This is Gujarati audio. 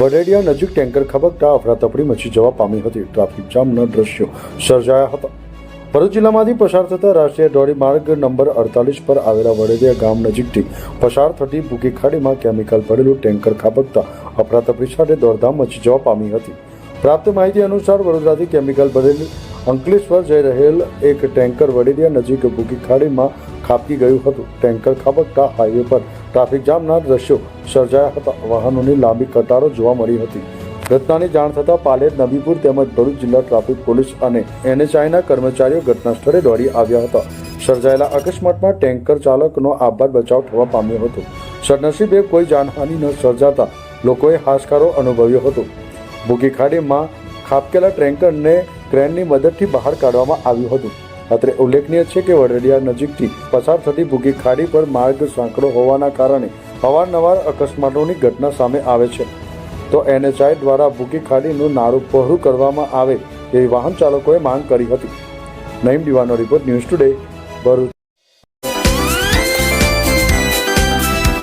વડેડિયા નજીક ટેન્કર ખબકતા અફરાતફરી મચી જવા પામી હતી. ટ્રાફિક જામના દ્રશ્યો સર્જાયા હતા. ભરૂચ જિલ્લામાંથી પસાર થતા રાષ્ટ્રીય ધોરી માર્ગ નંબર અડતાલીસ પર આવેલા વડેડિયા ગામ નજીકથી પસાર થતી ભૂકી ખાડીમાં કેમિકલ ભરેલું ટેન્કર ખાબકતા અફરાતફરી સાથે દોડધામ મચી જવા પામી હતી. પ્રાપ્ત માહિતી અનુસાર વડોદરાથી કેમિકલ ભરેલું અંકલેશ્વર જઈ રહેલ એક ટેન્કર વડેડિયા નજીક ભૂકી ખાડીમાં ખાબકી ગયું હતું. ટેન્કર ખાબકતા હાઈવે પર ટ્રાફિક જામના દ્રશ્યો સર્જાયા હતા. વાહનોની લાંબી કતારો જોવા મળી હતી. ઘટનાની જાણ થતાં પાલેર, નબીપુર તેમજ ભરૂચ જિલ્લા ટ્રાફિક પોલીસ અને એનએચઆઈના કર્મચારીઓ ઘટના સ્થળે દોડી આવ્યા હતા. સર્જાયેલા અકસ્માતમાં ટેન્કર ચાલકનો આભાર બચાવ થવા પામ્યો હતો. સદનસીબે કોઈ જાનહાનિ ન સર્જાતા લોકોએ હાશકારો અનુભવ્યો હતો. ભૂકી ખાડીમાં ખાબકેલા ટેન્કરને ક્રેનની મદદથી બહાર કાઢવામાં આવ્યું હતું. અત્રે ઉલ્લેખનીય છે કે વડેડિયા નજીકથી પસાર થતી ભૂગી ખાડી પર માર્ગ સાંકડો હોવાના કારણે અવારનવાર અકસ્માતોની ઘટના સામે આવે છે. તો એનએચઆઈ દ્વારા ભૂગી ખાડીનું નારું પહોળું કરવામાં આવે એવી વાહન ચાલકોએ માંગ કરી હતી. નઈમ દિવાનો રિપોર્ટ ન્યૂઝ ટુડે, ભરૂચ.